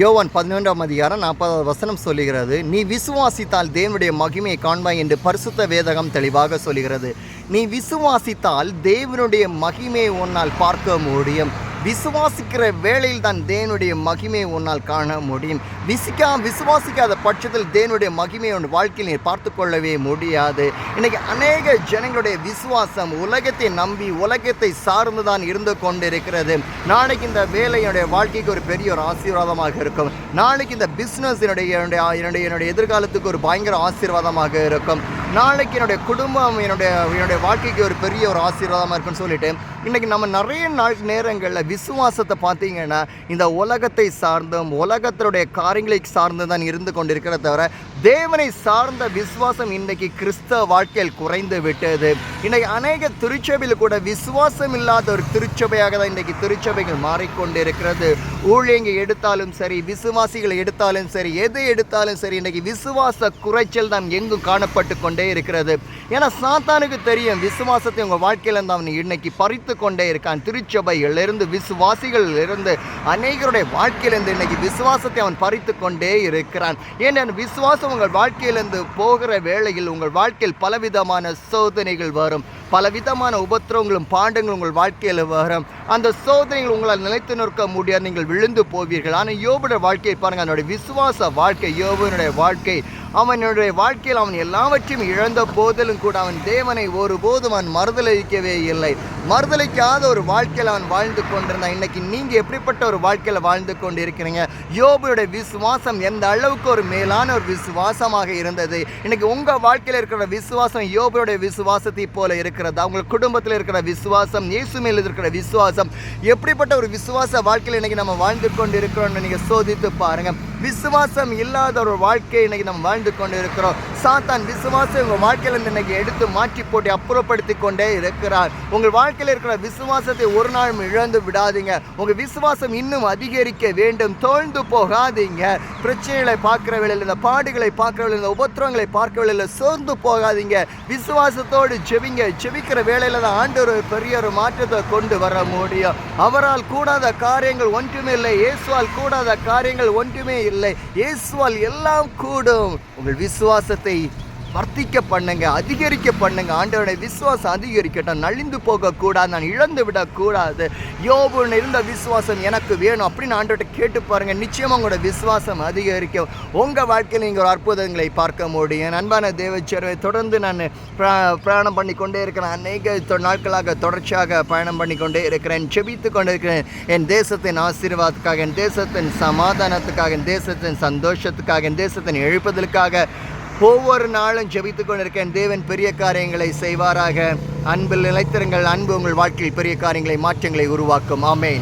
யோவான் பதினொன்றாம் அதிகாரம் நாற்பதாவது வசனம் சொல்லுகிறது. நீ விசுவாசித்தால் தேவனுடைய மகிமையை காண்பாய் என்று பரிசுத்த வேதகம் தெளிவாக சொல்கிறது நீ விசுவாசித்தால் தேவனுடைய மகிமையை உன்னால் பார்க்க முடியும். விசுவாசிக்கிற வேளையில் தான் தேவனுடைய மகிமையை உன்னால் காண முடியும். விசிக்கா விசுவாசிக்காத பட்சத்தில் தேவனுடைய மகிமையை உன் வாழ்க்கையில் நீ பார்த்து கொள்ளவே முடியாது. இன்னைக்கு அநேக ஜனங்களுடைய விசுவாசம் உலகத்தை நம்பி உலகத்தை சார்ந்து தான் இருந்து கொண்டிருக்கிறது. நாளைக்கு இந்த வேலை என்னுடைய வாழ்க்கைக்கு ஒரு பெரிய ஒரு ஆசீர்வாதமாக இருக்கும். நாளைக்கு இந்த பிஸ்னஸ் என்னுடைய என்னுடைய என்னுடைய என்னுடைய எதிர்காலத்துக்கு ஒரு பயங்கர ஆசீர்வாதமாக இருக்கும். நாளைக்கு என்னுடைய குடும்பம் என்னுடைய என்னுடைய வாழ்க்கைக்கு ஒரு பெரிய ஒரு ஆசீர்வாதமாக இருக்குன்னு சொல்லிட்டு இன்றைக்கி நம்ம நிறைய நாள் நேரங்களில் விசுவாசத்தை பார்த்தீங்கன்னா இந்த உலகத்தை சார்ந்தும் உலகத்தினுடைய காரியங்களை சார்ந்து தான் இருந்து கொண்டிருக்கிறத தவிர தேவனை சார்ந்த விசுவாசம் இன்றைக்கி கிறிஸ்தவ வாழ்க்கையில் குறைந்து விட்டது. இன்றைக்கி அநேக திருச்சபையில் கூட விசுவாசம் இல்லாத ஒரு திருச்சபையாக தான் இன்றைக்கி திருச்சபைகள் மாறிக்கொண்டிருக்கிறது. ஊழியங்க எடுத்தாலும் சரி விசுவாசிகளை எடுத்தாலும் சரி எது எடுத்தாலும் சரி இன்றைக்கி விசுவாச குறைச்சல் தான் எங்கும் காணப்பட்டு கொண்டு இருக்கிறது. ஏன்னா சாத்தானுக்கு தெரியும் விசுவாசத்தை உங்கள் வாழ்க்கையில இருந்து அவன் இன்னைக்கு பறித்து கொண்டே இருக்கான். திருச்சபையிலிருந்து விசுவாசிகளிலிருந்து அநேகருடைய வாழ்க்கையிலிருந்து இன்னைக்கு விசுவாசத்தை அவன் பறித்து கொண்டே இருக்கிறான். ஏன்னா விசுவாசம் உங்கள் வாழ்க்கையிலிருந்து போகிற வேளையில் உங்கள் வாழ்க்கையில் பலவிதமான சோதனைகள் வரும். பலவிதமான உபத்திரவங்களும் பாண்டங்களும் உங்கள் வாழ்க்கையில் வரும். அந்த சோதனைகள் உங்களால் நிலைத்து நிற்க முடியாது. நீங்கள் விழுந்து போவீர்கள். ஆனால் யோபுடைய வாழ்க்கையை பாருங்கள் அதனுடைய விசுவாச வாழ்க்கை யோபனுடைய வாழ்க்கை. அவனுடைய வாழ்க்கையில் அவன் எல்லாவற்றையும் இழந்த போதிலும் கூட அவன் தேவனை ஒருபோதும் அவன் மறுதலிக்கவே இல்லை. மறுதளிக்காத ஒரு வாழ்க்கையில் அவன் வாழ்ந்து கொண்டிருந்தான். இன்னைக்கு நீங்கள் எப்படிப்பட்ட ஒரு வாழ்க்கையில் வாழ்ந்து கொண்டு இருக்கிறீங்க யோபுடைய விசுவாசம் எந்த அளவுக்கு ஒரு மேலான ஒரு விசுவாசமாக இருந்தது? இன்னைக்கு உங்கள் வாழ்க்கையில் இருக்கிற விசுவாசம் யோபுடைய விசுவாசத்தை போல இருக்கிறதா? உங்கள் குடும்பத்தில் இருக்கிற விசுவாசம் இயேசு மேல் இருக்கிற விசுவாசம் எப்படிப்பட்ட ஒரு விசுவாச வாழ்க்கையில் இன்னைக்கு நம்ம வாழ்ந்து கொண்டு இருக்கிறோம்னு நீங்கள் சோதித்து பாருங்க. விசுவாசம் இல்லாத ஒரு வாழ்க்கையை இன்றைக்கி நம்ம வாழ்ந்து கொண்டு இருக்கிறோம் சாத்தான் விசுவாசம் உங்கள் வாழ்க்கையிலேருந்து இன்னைக்கு எடுத்து மாற்றி போட்டு அப்புறப்படுத்தி கொண்டே இருக்கிறார். உங்கள் வாழ்க்கையில் இருக்கிற விசுவாசத்தை ஒரு நாளும் இழந்து விடாதீங்க. உங்கள் விசுவாசம் இன்னும் அதிகரிக்க வேண்டும். தோழ்ந்து போகாதீங்க. பிரச்சனைகளை பார்க்குற வேலையில் இந்த பாடுகளை பார்க்குற வேலையில் இந்த உபத்திரவங்களை பார்க்க வேலையில் சோர்ந்து போகாதீங்க. விசுவாசத்தோடு ஜெபிங்க. ஜெபிக்கிற வேலையில் தான் ஆண்டவர் ஒரு பெரிய ஒரு மாற்றத்தை கொண்டு வர முடியும். அவரால் கூடாத காரியங்கள் ஒன்றுமே இல்லை. இயேசுவால் கூடாத காரியங்கள் ஒன்றுமே இல்லை. இயேசுவால் எல்லாம் கூடும். உங்கள் விசுவாசத்தை வர்த்திக்க பண்ணுங்க அதிகரிக்க பண்ணுங்க ஆண்டவருடைய விசுவாசம் அதிகரிக்கட்டும். நலிந்து போகக்கூடாது நான் இழந்து விடக்கூடாது. யோபுன்னு இருந்த விசுவாசம் எனக்கு வேணும் அப்படின்னு ஆண்டவர்கிட்ட கேட்டு பாருங்க. நிச்சயமாக உங்களோட விசுவாசம் அதிகரிக்க உங்கள் வாழ்க்கையில் நீங்கள் ஒரு அற்புதங்களை பார்க்க முடியும். அன்பான தேவச்சேர்வை தொடர்ந்து நான் பிரா- பிரயாணம் பண்ணி கொண்டே இருக்கிறேன். அநேக நாட்களாக தொடர்ச்சியாக பயணம் பண்ணி கொண்டே இருக்கிறேன். செபித்து கொண்டு இருக்கிறேன் என் தேசத்தின் ஆசீர்வாதத்துக்காக என் தேசத்தின் சமாதானத்துக்காக என் தேசத்தின் சந்தோஷத்துக்காக என் தேசத்தின் எழுப்பதற்காக ஒவ்வொரு நாளும் ஜெபித்து கொண்டிருக்கேன் தேவன் பெரிய காரியங்களை செய்வாராக. அன்பில் நிலைத்திருங்கள். அன்பு உங்கள் வாழ்க்கையில் பெரிய காரியங்களை மாற்றங்களை உருவாக்கும். ஆமேன்.